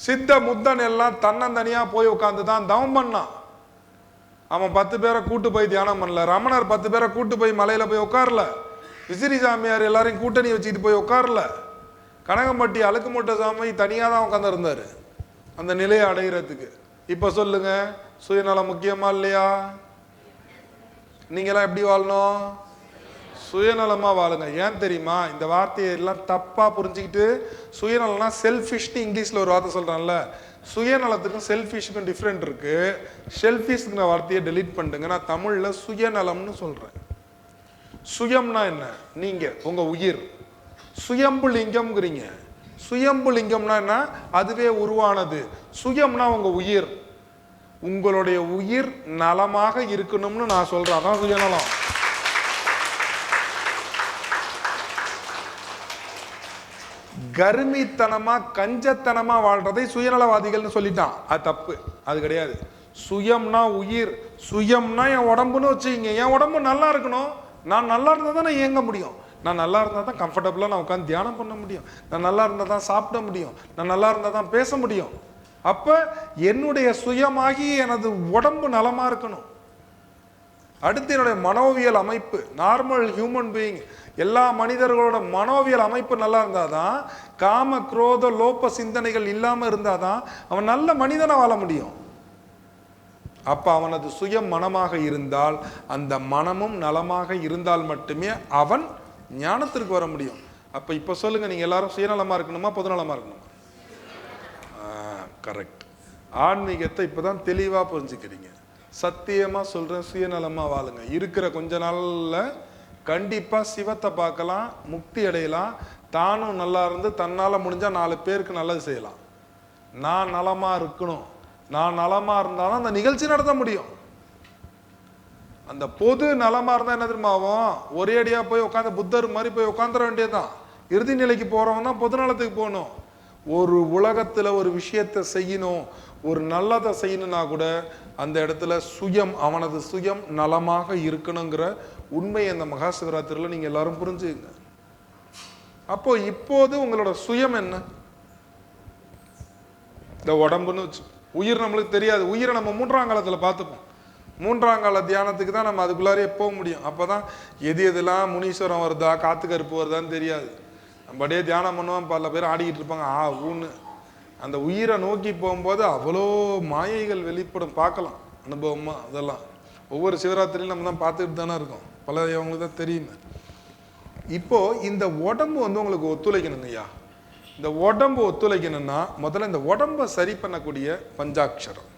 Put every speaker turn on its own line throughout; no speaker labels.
சித்த முத்தன் எல்லாம் தன்னந்தனியா போய் உட்காந்து தான் தவம் பண்ணான் அவன் பத்து பேரை கூட்டு போய் தியானம் பண்ணல. ரமணர் பத்து பேரை கூட்டு போய் மலையில போய் உட்காரல விசிறி சாமியார் எல்லாரையும் கூட்டணி வச்சுக்கிட்டு போய் உட்காரல கனகம்பட்டி அழுக்குமுட்டை சாமி தனியாக தான் உட்காந்துருந்தார் அந்த நிலையை அடைகிறதுக்கு இப்போ சொல்லுங்க சுயநலம் முக்கியமா இல்லையா? நீங்களாம் எப்படி வாழணும்? சுயநலமாக வாழுங்க. ஏன் தெரியுமா? இந்த வார்த்தையை எல்லாம் தப்பாக புரிஞ்சுக்கிட்டு சுயநலம்னா செல்ஃபிஷ்னு இங்கிலீஷில் ஒரு வார்த்தை சொல்கிறான்ல சுயநலத்துக்கும் செல்ஃபிஷ்க்கும் டிஃப்ரெண்ட் இருக்கு. செல்ஃபிஷ்ங்கிற வார்த்தையை டெலீட் பண்ணுங்க நான் தமிழில் சுயநலம்னு சொல்கிறேன் சுயம்னா என்ன? நீங்கள் உங்கள் உயிர். சுயம்பு லிங்கம்ங்கிறீங்க சுயம்பு லிங்கம்னா என்ன? அதுவே உருவானது. சுயம்னா உங்கள் உயிர். உங்களுடைய உயிர் நலமாக இருக்கணும்னு நான் சொல்கிறேன் அதான் சுயநலம். கருமித்தனமா கஞ்சத்தனமா வாழ்றதை சுயநலவாதிகள்னு சொல்லிட்டான். அது தப்பு. அது கிடையாது. சுயம்னா உயிர் சுயம்னா என் உடம்புன்னு வச்சுக்கிங்க. என் உடம்பு நல்லா இருக்கணும். நான் நல்லா இருந்தால் தான் நான் இயங்க முடியும். நான் நல்லா இருந்தால் தான் கம்ஃபர்டபுளாக நான் உட்காந்து தியானம் பண்ண முடியும். நான் நல்லா இருந்தால் தான் சாப்பிட முடியும். நான் நல்லா இருந்தால் தான் பேச முடியும். அப்போ என்னுடைய சுயமாகி எனது உடம்பு நலமாக இருக்கணும். அடுத்து என்னுடைய மனோவியல் அமைப்பு நார்மல் ஹியூமன் பீயிங் எல்லா மனிதர்களோட மனோவியல் அமைப்பு நல்லா இருந்தால் தான் காம குரோத லோப சிந்தனைகள் இல்லாமல் இருந்தால் தான் அவன் நல்ல மனிதனை வாழ முடியும். அப்போ அவனது சுயம் மனமாக இருந்தால் அந்த மனமும் நலமாக இருந்தால் மட்டுமே அவன் ஞானத்திற்கு வர முடியும். அப்போ இப்போ சொல்லுங்கள் நீங்கள் எல்லாரும் சுயநலமாக இருக்கணுமா பொதுநலமாக இருக்கணுமா? கரெக்ட் ஆன்மீகத்தை இப்போ தான் தெளிவாக புரிஞ்சுக்கிறீங்க. சத்தியமாக சொல்கிறேன் சுயநலமாக வாழுங்க. இருக்கிற கொஞ்ச நாளில் கண்டிப்பாக சிவத்தை பார்க்கலாம் முக்தி அடையலாம். தானும் நல்லா இருந்து தன்னால் முடிஞ்சால் நாலு பேருக்கு நல்லது செய்யலாம். நான் நலமா இருக்கணும். நான் நலமா இருந்தாலும் அந்த நிகழ்ச்சி நடத்த முடியும். அந்த பொது நலமா இருந்தால் என்ன தெரியுமா ஆகும்? ஒரே அடியாக போய் உட்காந்து புத்தர் மாதிரி போய் உட்காந்துட வேண்டியதுதான். இறுதி நிலைக்கு போறவன் தான் பொது நலத்துக்கு போகணும். ஒரு உலகத்தில் ஒரு விஷயத்தை செய்யணும் ஒரு நல்லதை செய்யணும்னா கூட அந்த இடத்துல சுயம் அவனது சுயம் நலமாக இருக்கணுங்கிற உண்மையை அந்த மகா சிவராத்திரியில் நீங்கள் எல்லாரும் புரிஞ்சுங்க அப்போ இப்போது உங்களோட சுயம் என்ன? இந்த உடம்புன்னு வச்சு உயிர் நம்மளுக்கு தெரியாது. உயிரை நம்ம மூன்றாங்காலத்தில் பார்த்துப்போம். மூன்றாம் கால தியானத்துக்கு தான் நம்ம அதுக்குள்ளாரே போக முடியும். அப்போ தான் எது எதுலாம் முனீஸ்வரம் வருதா காத்து கருப்பு வருதான்னு தெரியாது. நம்ம அப்படியே தியானம் பண்ணுவோம் பல பேர் ஆடிக்கிட்டு இருப்பாங்க. ஆ ஊன்னு. அந்த உயிரை நோக்கி போகும்போது அவ்வளோ மாயைகள் வெளிப்படும். பார்க்கலாம். அனுபவமாக அதெல்லாம். ஒவ்வொரு சிவராத்திரியும் நம்ம தான் பார்த்துக்கிட்டு தானே இருக்கோம். பல அவங்களுக்கு தான் தெரியுமே. இப்போ இந்த உடம்பு வந்து உங்களுக்கு ஒத்துழைக்கணுங்க ஐயா. இந்த உடம்பு ஒத்துழைக்கணும்னா முதல்ல இந்த உடம்பை சரி பண்ணக்கூடிய பஞ்சாட்சரம்.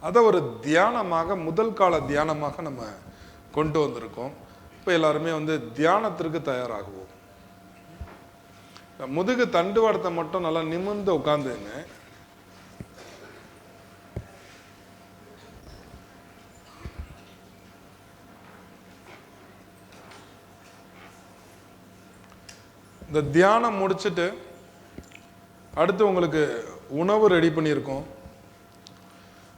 அதை ஒரு தியானமாக முதல் கால தியானமாக நம்ம கொண்டு வந்திருக்கோம். இப்போ எல்லாருமே வந்து தியானத்திற்கு தயாராகுவோம். முதுகு தண்டுவாடத்தை மட்டும் நல்லா நிமிர்ந்து உட்காந்துங்க இந்த தியானம் முடிச்சுட்டு அடுத்து உங்களுக்கு உணவு ரெடி பண்ணியிருக்கோம்.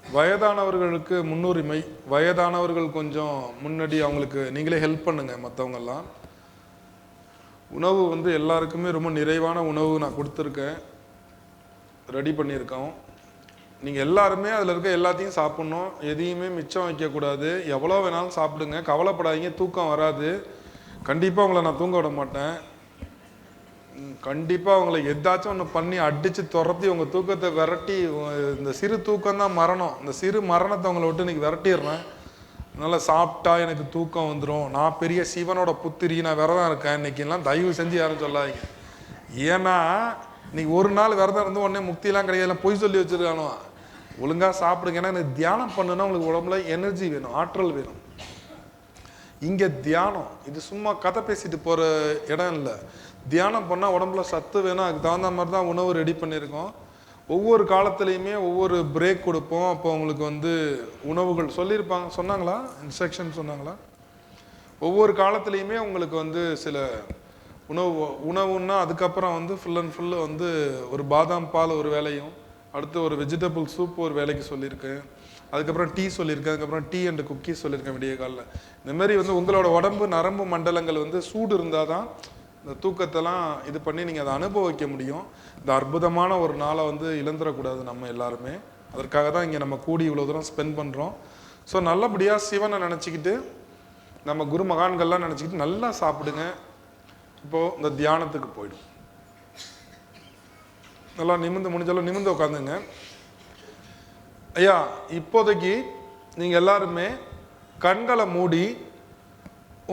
வயதானவர்களுக்கு முன்னுரிமை வயதானவர்கள் கொஞ்சம் முன்னாடி அவங்களுக்கு நீங்களே ஹெல்ப் பண்ணுங்கள் மற்றவங்கெல்லாம் உணவு வந்து எல்லாருக்குமே ரொம்ப நிறைவான உணவு நான் கொடுத்துருக்கேன். ரெடி பண்ணியிருக்கோம். நீங்கள் எல்லாருமே அதில் இருக்க எல்லாத்தையும் சாப்பிட்ணும். எதையுமே மிச்சம் வைக்கக்கூடாது. எவ்வளோ வேணாலும் சாப்பிடுங்க. கவலைப்படாதீங்க. தூக்கம் வராது. கண்டிப்பாக உங்களை நான் தூங்க விட மாட்டேன். கண்டிப்பாக கண்டிப்பா உங்களை எதாச்சும் ஒன்று பண்ணி அடித்து துரத்தி உங்கள் தூக்கத்தை விரட்டி இந்த சிறு தூக்கம் தான் மரணம். இந்த சிறு மரணத்தை உங்களை விட்டு இன்னைக்கு விரட்டிடுறேன். நல்லா சாப்பிட்டா எனக்கு தூக்கம் வந்துடும் நான் பெரிய சிவனோட புத்திரி நான் விரதம் இருக்கேன் இன்னைக்கெல்லாம். தயவு செஞ்சு யாரும் சொல்லாதீங்க. ஏன்னா இன்னைக்கு ஒரு நாள் விரதம் இருந்து உடனே முக்தியெல்லாம் கிடையாது. பொய் சொல்லி வச்சுருக்கானோ? ஒழுங்காக சாப்பிடுங்க. ஏன்னா எனக்கு தியானம் பண்ணுன்னா உங்களுக்கு உடம்புல எனர்ஜி வேணும் ஆற்றல் வேணும். இங்கே தியானம் இது சும்மா கதை பேசிட்டு போகிற இடம் இல்லை. தியானம் பண்ணால் உடம்புல சத்து வேணும். அதுக்கு தகுந்த மாதிரி தான் உணவு ரெடி பண்ணியிருக்கோம். ஒவ்வொரு காலத்துலையுமே ஒவ்வொரு பிரேக் கொடுப்போம். அப்போ உங்களுக்கு வந்து உணவுகள் சொல்லியிருப்பாங்க. சொன்னாங்களா? இன்ஸ்ட்ரக்ஷன் சொன்னாங்களா? ஒவ்வொரு காலத்துலேயுமே உங்களுக்கு வந்து சில உணவு உணவுன்னா அதுக்கப்புறம் வந்து ஃபுல் அண்ட் ஃபுல்லு வந்து ஒரு பாதாம் பால் ஒரு வேலையும் அடுத்து ஒரு வெஜிடபிள் சூப் ஒரு வேலைக்கு சொல்லியிருக்கேன் அதுக்கப்புறம் டீ சொல்லியிருக்கேன் அதுக்கப்புறம் டீ அண்ட் குக்கீஸ் சொல்லியிருக்கேன் விடிய காலில் இந்த மாதிரி வந்து உங்களோட உடம்பு நரம்பு மண்டலங்கள் வந்து சூடு இருந்தால் தான் இந்த தூக்கத்தெல்லாம் இது பண்ணி நீங்கள் அதை அனுபவிக்க முடியும். இந்த அற்புதமான ஒரு நாளை வந்து இழந்துடக்கூடாது நம்ம எல்லாருமே. அதற்காக தான் இங்கே நம்ம கூடி இவ்வளோ தூரம் ஸ்பெண்ட் பண்ணுறோம் ஸோ நல்லபடியாக சிவனை நினச்சிக்கிட்டு நம்ம குரு மகான்கள்லாம் நினச்சிக்கிட்டு நல்லா சாப்பிடுங்க. இப்போது இந்த தியானத்துக்கு போயிடும். நல்லா நிமிந்து முடிஞ்சாலும் நிமிந்து உட்காந்துங்க. ஐயா இப்போதைக்கு நீங்கள் எல்லாருமே கண்களை மூடி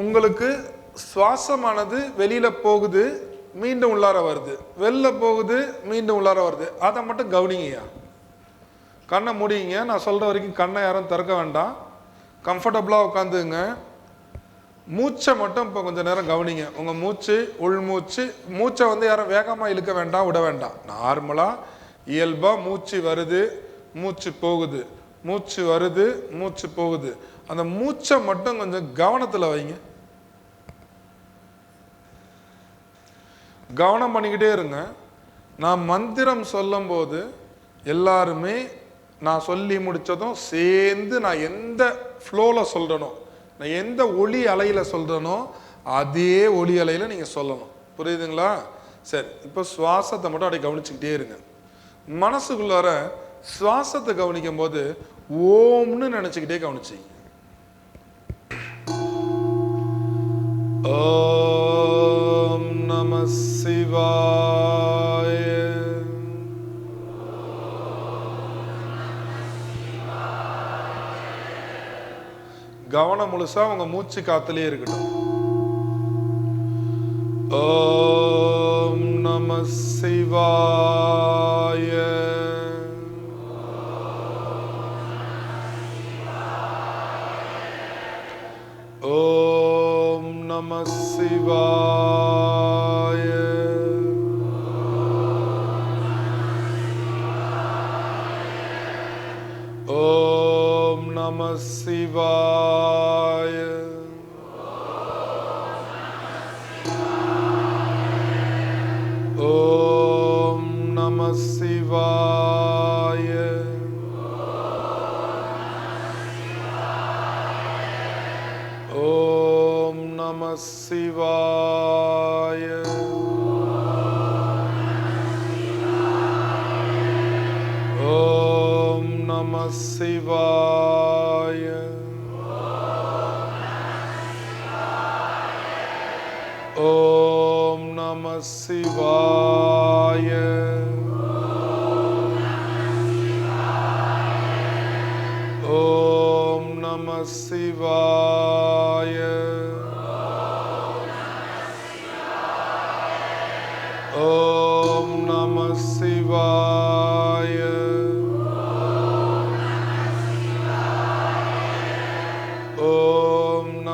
உங்களுக்கு சுவாசமானது வெளியில் போகுது மீண்டும் உள்ளார வருது. வெளில போகுது மீண்டும் உள்ளார வருது. அதை மட்டும் கவனிங்கய்யா. கண்ணை மூடிங்க. நான் சொல்கிற வரைக்கும் கண்ணை யாரும் திறக்க வேண்டாம். கம்ஃபர்டபுளாக உட்காந்துங்க. மூச்சை மட்டும் இப்போ கொஞ்சம் நேரம் கவனிங்க. உங்கள் மூச்சு உள் மூச்சு மூச்சை வந்து யாரும் வேகமாக இழுக்க வேண்டாம் விட வேண்டாம். நார்மலாக இயல்பாக மூச்சு வருது மூச்சு போகுது. மூச்சு வருது மூச்சு போகுது. அந்த மூச்சை மட்டும் கொஞ்சம் கவனத்தில் வைங்க. கவனம் பண்ணிக்கிட்டே இருங்க. நான் மந்திரம் சொல்லும்போது எல்லாருமே நான் சொல்லி முடிச்சதும் சேர்ந்து நான் எந்த ஃப்ளோவில் சொல்கிறனோ நான் எந்த ஒளி அலையில் சொல்கிறனோ அதே ஒளி அலையில் நீங்கள் சொல்லணும். புரியுதுங்களா? சரி இப்போ சுவாசத்தை மட்டும் அப்படியே கவனிச்சுக்கிட்டே இருங்க. மனசுக்குள்ளார சுவாசத்தை கவனிக்கும் போது ஓம்னு நினச்சிக்கிட்டே கவனிச்சிங்க. ஓ நம சிவாய கவனம் முழுசா உங்க மூச்சு காத்துலயே இருக்கட்டும். ஓம் நம சிவாய ஓம் நம சிவாய சிவாய ஓம் நம சிவாய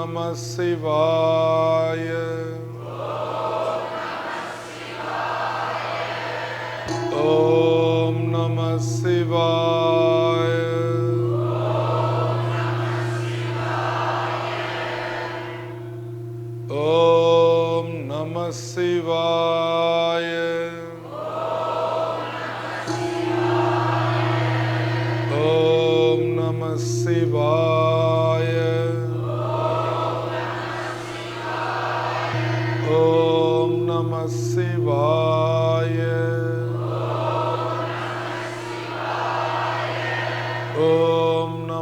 नमः शिवाय।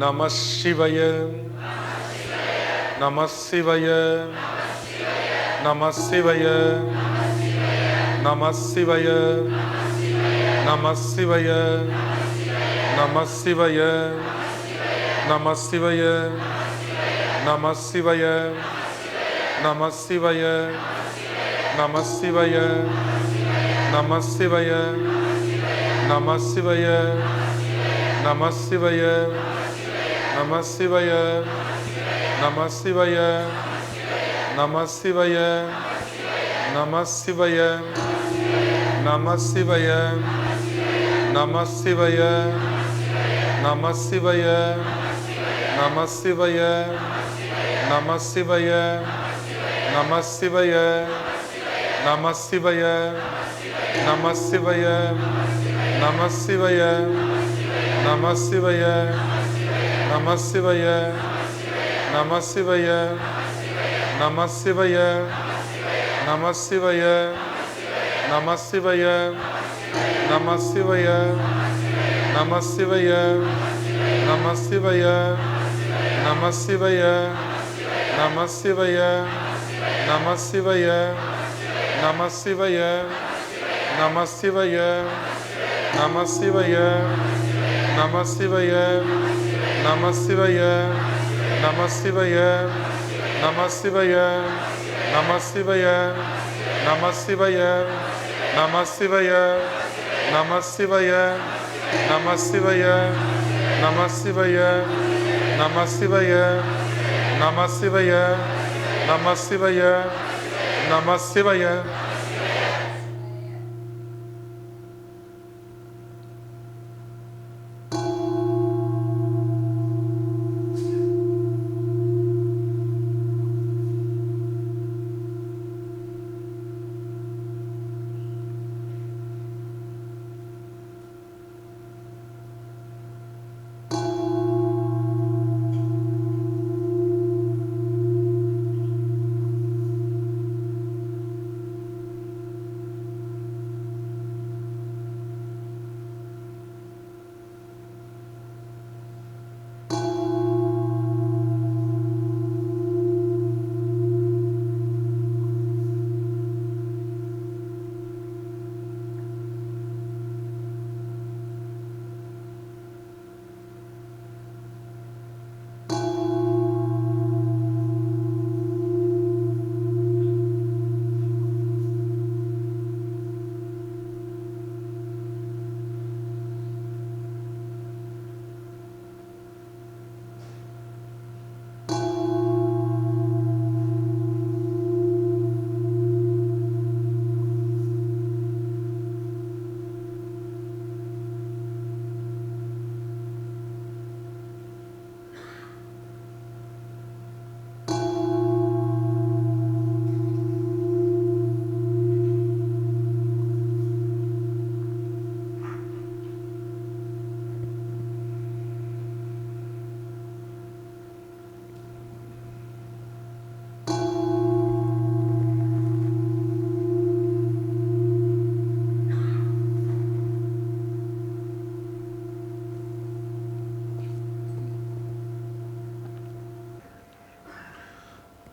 நம சிவய நம சிவய நம சிவய நம சிவய நம சிவய நம சிவய நம சிவய நம சிவய நம சிவய நம சிவய நம சிவய நம சிவய நம சிவய நம சிவய நம சிவய நம சிவய நம சிவய நம சிவய நம சிவய நம சிவய நம சிவய நம சிவய நம சிவய நம சிவய நம சிவய நம சிவய நம சிவய நம சிவய நம சிவய நம சிவய நம சிவய நம சிவய நம சிவய நம சிவய நம சிவய நம சிவய நம சிவய நம சிவய நம சிவய நம சிவய நம சிவய நம சிவய நம சிவய நம சிவய நம சிவய நம சிவய நம சிவய நம சிவய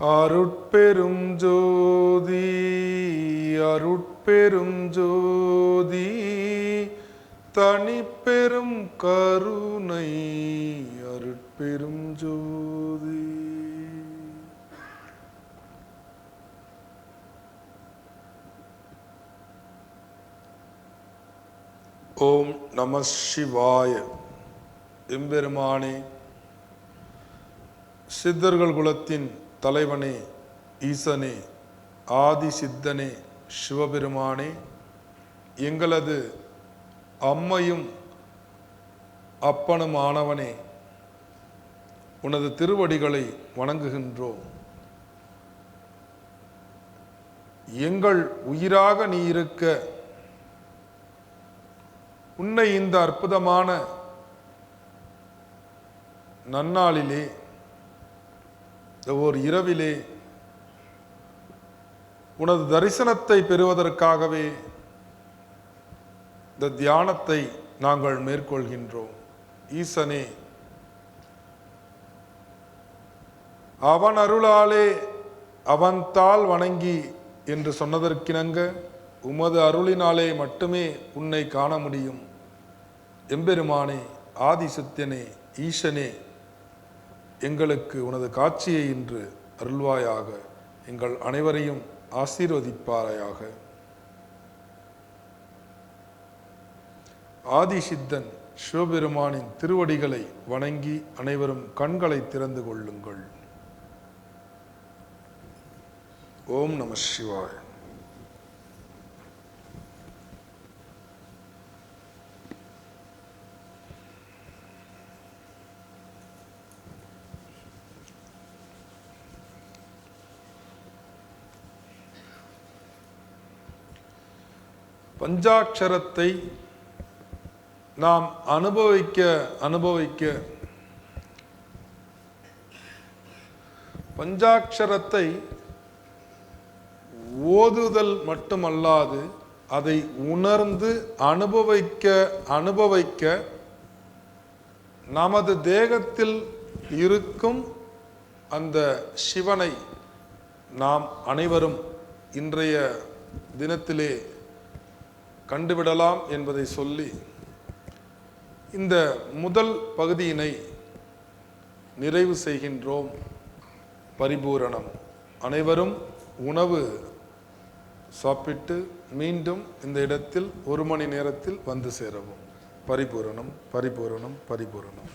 அருட்பெரும் ஜோதி அருட்பெரும் ஜோதி தனிப்பெரும் கருணை அருட்பெரும் ஜோதி. ஓம் நம சிவாய. எம்பெருமானே சித்தர்கள் குலத்தின் தலைவனே ஈசனே ஆதி சித்தனே சிவபெருமானே எங்களது அம்மையும் அப்பனுமானவனே உனது திருவடிகளை வணங்குகின்றோம். எங்கள் உயிராக நீ இருக்க உன்னை இந்த அற்புதமான நன்னாளிலே ஓர் இரவிலே உனது தரிசனத்தை பெறுவதற்காகவே இந்த தியானத்தை நாங்கள் மேற்கொள்கின்றோம். ஈசனே அவன் அருளாலே அவன் வணங்கி என்று சொன்னதற்கிணங்க உமது அருளினாலே மட்டுமே உன்னை காண முடியும். எம்பெருமானே ஆதிசத்தியனே ஈசனே எங்களுக்கு உனது காட்சியை இன்று அருள்வாயாக. எங்கள் அனைவரையும் ஆசீர்வதிப்பாராயாக. ஆதிசித்தன் சிவபெருமானின் திருவடிகளை வணங்கி அனைவரும் கண்களை திறந்து கொள்ளுங்கள். ஓம் நம சிவாய். பஞ்சாட்சரத்தை நாம் அனுபவிக்க அனுபவிக்க பஞ்சாட்சரத்தை ஓதுதல் மட்டுமல்லாது அதை உணர்ந்து அனுபவிக்க அனுபவிக்க நமது தேகத்தில் இருக்கும் அந்த சிவனை நாம் அனைவரும் இன்றைய தினத்திலே கண்டுவிடலாம் என்பதை சொல்லி இந்த முதல் பகுதியினை நிறைவு செய்கின்றோம். பரிபூரணம். அனைவரும் உணவு சாப்பிட்டு மீண்டும் இந்த இடத்தில் ஒரு மணி நேரத்தில் வந்து சேரவும். பரிபூரணம் பரிபூரணம் பரிபூரணம்.